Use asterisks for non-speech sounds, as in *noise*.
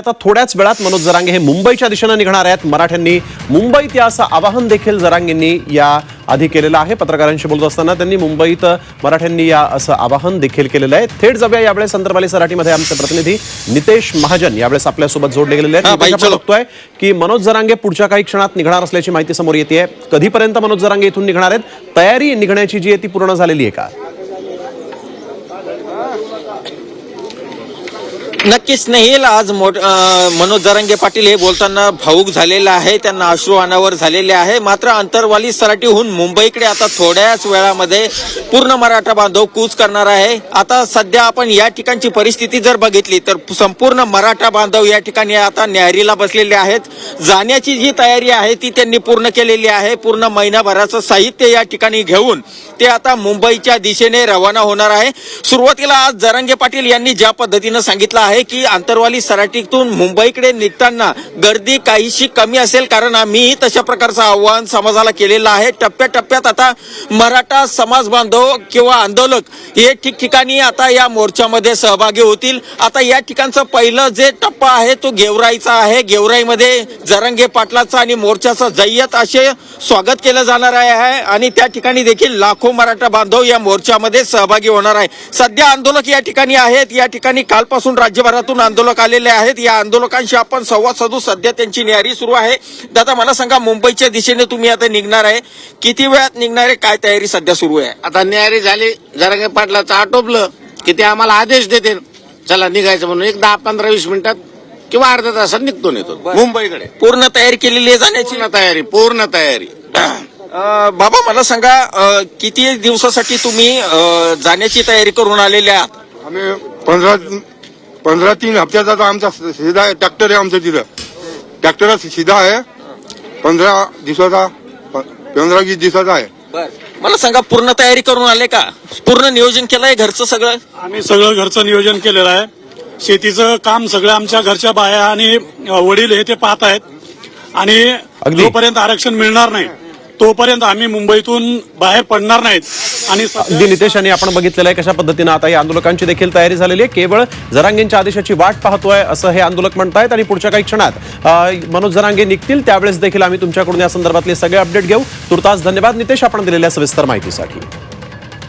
आता थोड्याच वेळात मनोज जरांगे हे मुंबईच्या दिशेनं निघणार आहेत. मराठ्यांनी मुंबईत या असं आवाहन देखील जरांगेंनी या आधी केलेलं आहे. पत्रकारांशी बोलत असताना त्यांनी मुंबईत मराठ्यांनी या असं आवाहन देखील केलेलं आहे. थेट जाऊया यावेळेस अंतरवाली सराटीमध्ये आमचे प्रतिनिधी नितेश महाजन यावेळेस आपल्यासोबत जोडले गेलेले आहेत. बघतोय की मनोज जरांगे पुढच्या काही क्षणात निघणार असल्याची माहिती समोर येते कधीपर्यंत मनोज जरांगे इथून निघणार आहेत? तयारी निघण्याची जी आहे ती पूर्ण झालेली आहे का? नक्कीच स्नेहिल आज मोठ मनोज जरंगे पाटील हे बोलताना भाऊक झालेले आहे त्यांना अश्रू अनावर झालेले आहे. मात्र अंतरवाली सराटीहून मुंबईकडे आता थोड्याच वेळामध्ये पूर्ण मराठा बांधव कूच करणार आहे. आता सध्या आपण या ठिकाणची परिस्थिती जर बघितली तर संपूर्ण मराठा बांधव या ठिकाणी आता न्यारीला बसलेले आहेत. जाण्याची जी तयारी आहे ती त्यांनी पूर्ण केलेली आहे. पूर्ण महिनाभराचं साहित्य या ठिकाणी घेऊन ते आता मुंबईच्या दिशेने रवाना होणार आहे. सुरुवातीला आज जरंगे पाटील यांनी ज्या पद्धतीनं सांगितलं आहे की आंतरवाली सराटीतून मुंबईकडे निघताना गर्दी काहीशी कमी असेल कारण आम्ही तशा प्रकारचं आव्हान समाजाला केलेलं आहे. टप्प्याटप्प्यात आता मराठा समाज बांधव किंवा आंदोलक हे ठिकठिकाणी आता या मोर्चामध्ये सहभागी होतील. आता या ठिकाणचं पहिलं जे टप्पा आहे तो गेवराईचा आहे. गेवराईमध्ये जरंगे पाटलाचं आणि मोर्चाचं जय्यत असे स्वागत केलं जाणार आहे आणि त्या ठिकाणी देखील लाखो मराठा बांधव या मोर्चामध्ये सहभागी होणार आहे. सध्या आंदोलक या ठिकाणी आहेत. या ठिकाणी कालपासून राज्यभरातून आंदोलक आलेले आहेत. या आंदोलकांशी आपण संवाद साधू. सध्या त्यांची न्यारी सुरू आहे. दादा मला सांगा मुंबईच्या दिशेने तुम्ही आता निघणार आहे. किती वेळात निघणार आहे? काय तयारी सध्या सुरू आहे? आता न्यायारी झाली. जरांगे पाटलाचं आटोपलं की ते आम्हाला आदेश देते चला निघायचं म्हणून एक दहा पंधरा वीस मिनिटात किंवा अर्ध्या तासात निघतो नेतो. मुंबईकडे. पूर्ण तयारी केलेली आहे जाण्याची? पूर्ण तयारी पूर्ण तयारी. *clears throat* बाबा मला सांगा किती दिवसासाठी तुम्ही जाण्याची तयारी करून आलेले आहात? आम्ही पंधरा पंधरा तीन हप्त्याचा तो आमचा सीधा आहे ट्रॅक्टर आहे आमचं तिथं. ट्रॅक्टर सीधा आहे पंधरा दिवसाचा पंधरा वीस दिवसाचा आहे. मला सांगा पूर्ण तयारी करून आले का? पूर्ण नियोजन केलंय घरचं सगळं? आम्ही सगळं घरचं नियोजन केलेलं आहे. शेतीचं काम सगळं आमच्या घरच्या बाया आणि वडील हे ते पाहत आहेत. आणि. जोपर्यंत आरक्षण मिळणार नाही तोपर्यंत आम्ही मुंबईतून बाहेर पडणार नाहीत. आणि अगदी नितेश आपण बघितलेलं आहे कशा पद्धतीनं आता या आंदोलकांची देखील तयारी झालेली आहे. केवळ जरांगेंच्या आदेशाची वाट पाहतोय असं हे आंदोलक म्हणतायत आणि पुढच्या काही क्षणात मनोज जरांगे निघतील त्यावेळेस देखील आम्ही तुमच्याकडून या संदर्भातले सगळे अपडेट घेऊ. तुर्तास धन्यवाद नितेश आपण दिलेल्या सविस्तर माहितीसाठी.